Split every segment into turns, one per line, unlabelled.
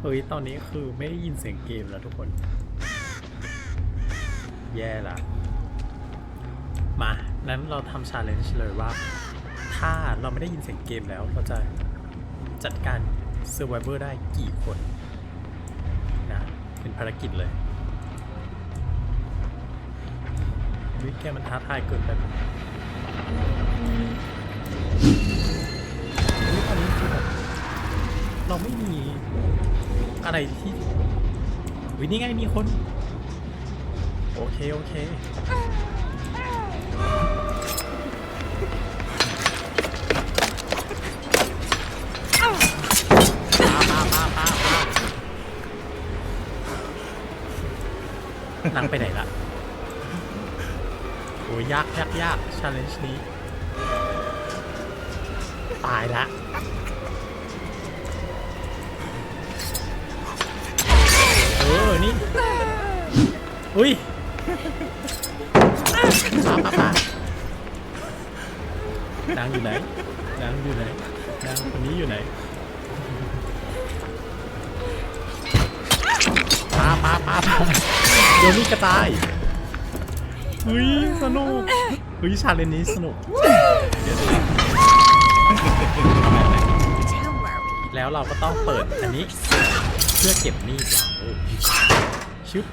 เฮ้ย ตอนนี้คือไม่ได้ยินเสียงเกมแล้วทุกคน แย่ละ มานั้นเราทำชาเลนจ์เลยว่า ถ้าเราไม่ได้ยินเสียงเกมแล้ว เราจะจัดการ Survivor ได้กี่คน นะ เป็นภารกิจเลยวิแกมันท้าทายเกินไปตอนนี้คือแบบเราไม่มี อะไรที่วินี่ไงมีคน โอเค โอเคปาปาปาปาปานางไปไหนละโอ้ยยากยากยากชาเลนจ์นี้ ตายละ เออ นี่ อุ้ยปาปาปานางอยู่ไหนนางอยู่ไหนนางคนนี้อยู่ไหนปาปาปาปาโดนนี่กระต่ายเฮ้ยสนุกเฮ้ยชาเลนจ์นี้สนุกเดี๋ยว
Don't worry.
แล้วเราก็ต้องเปิดอันนี้ เพื่อเก็บมีดเราชึบ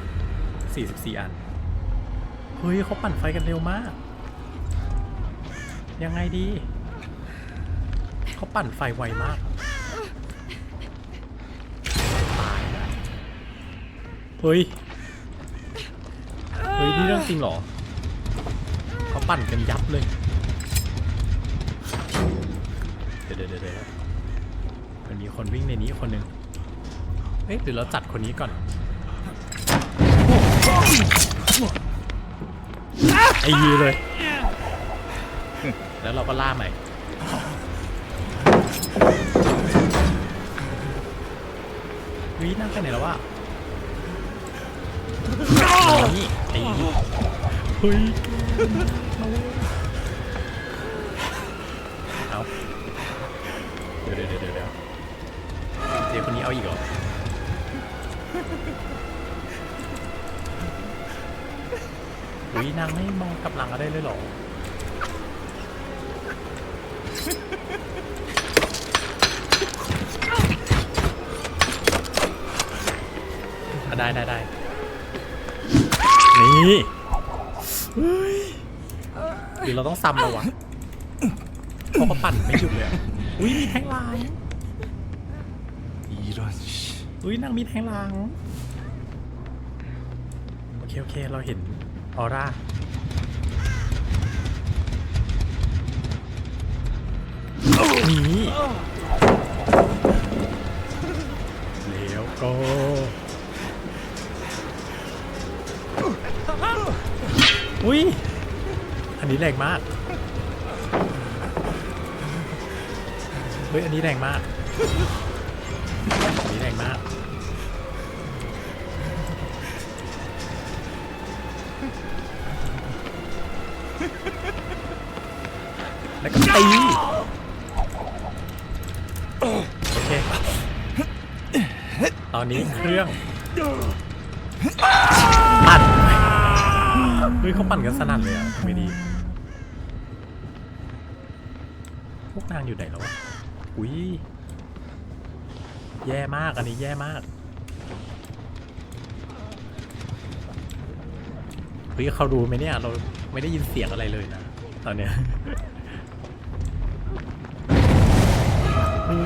44 อัน เฮ้ยเขาปั่นไฟกันเร็วมาก ยังไงดี เขาปั่นไฟไวมากตายเฮ้ย เฮ้ย นี่เรื่องจริงเหรอ เขาปั่นกันยับเลย เดี๋ยวเดี๋ยวเดี๋ยวเดี๋ยวมันมีคนวิ่งในนี้คนหนึ่ง เอ๊ะหรือเราจัดคนนี้ก่อน ไอ้ยีเลย แล้วเราก็ล่าใหม่วินั่งไปไหนแล้ววะนี่ไอ้เฮ้ย วินางไม่มองกลับหลังอะไรเลยเหรอ อ่ะได้ได้ได้นี่เฮ้ยหรือเราต้องซ้ำแล้ววะเพราะเขาปั่นไม่หยุดเลยอะอุ้ยมีแทงหลัง
이런 씨.
อุ้ยนางมีแทงหลัง โอเค โอเค เราเห็น ออร่านี่แล้วก็อุ้ยอันนี้แรงมาก เฮ้ย อันนี้แรงมาก อันนี้แรงมาก แล้วก็ตีโอเค ตอนนี้เครื่องปั่นเฮ้ยเขาปั่นกันสนั่นเลยอะทำไมดี พวกนางอยู่ไหนแล้ววะอุ้ยแย่มากอันนี้แย่มากเฮ้ยเขารู้ไหมเนี่ยเรา ไม่ได้ยินเสียงอะไรเลยนะ ตอนเนี้ยเฮ้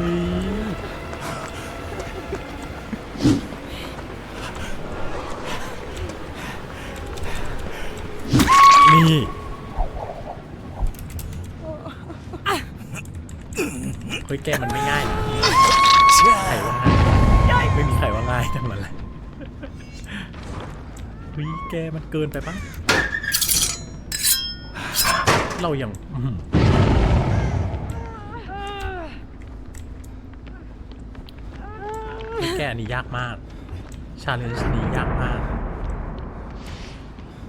ยนี่เฮ้ยแกมันไม่ง่ายนะใครว่าง่ายไม่มีใครว่าง่ายทั้งนั้นเลยเฮ้ยแกมันเกินไปปะ เราอย่างแก้อันนี้ยากมาก ชาเลนจ์นี้ยากมาก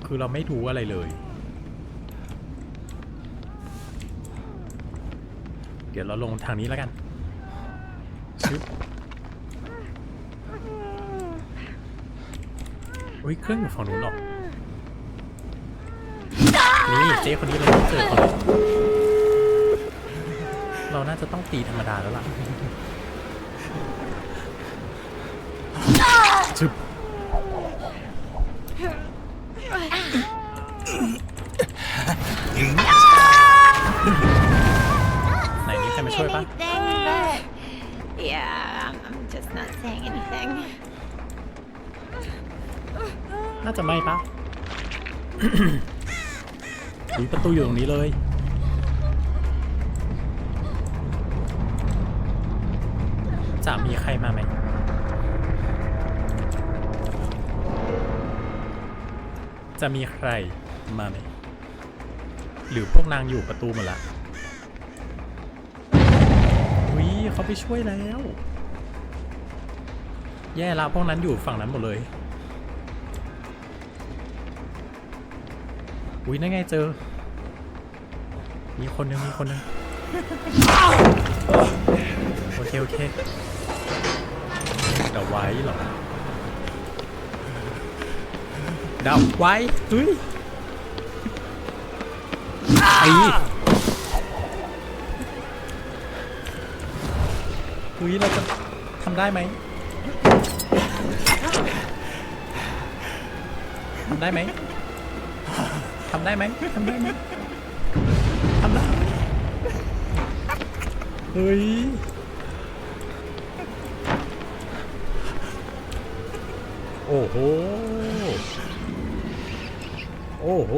คือเราไม่รู้อะไรเลย เดี๋ยวเราลงทางนี้แล้วกันชึบอุ้ยเครื่องอยู่ฝั่งนู้นหรอ นี่เจ๊คนนี้เราต้องเจอคนนี้เราน่าจะต้องตีธรรมดาแล้วล่ะชึบไหนนี่ใครมาช่วยปะ
Anything, but yeah, I'm, I'm just not saying anything.
น่าจะไม่ปะ อุยประตูอยู่ตรงนี้เลย จะมีใครมาไหมจะมีใครมาไหมหรือพวกนางอยู่ประตูหมดละอุ้ยเขาไปช่วยแล้ว แย่ละพวกนั้นอยู่ฝั่งนั้นหมดเลย อุ้ยนั่นไงเจอ มีคนหนึงมีคนหนึงโอเคโอเคดับไว้เหรอดับไว้เฮ้ยไอ้เฮ้ยเราจะทำได้ไหมทำได้ไหม ทำได้ไหมทำได้ไหมทำได้เฮ้ยโอ้โห โอ้โห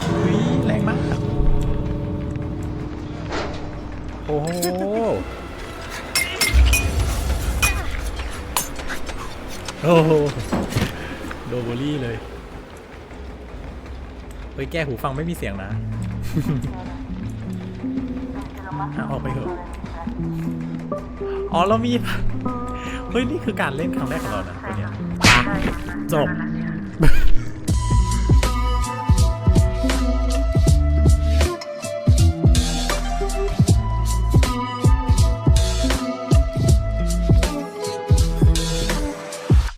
เฮ้ยแรงมาก โอ้โห โอ้โห โดนบูลลี่เลย เฮ้ยแกหูฟังไม่มีเสียงนะ อะออกไปเถอะ อ๋อเรามี เฮ้ย นี่คือการเล่นครั้งแรกของเรานะตัวเนี้ยจบ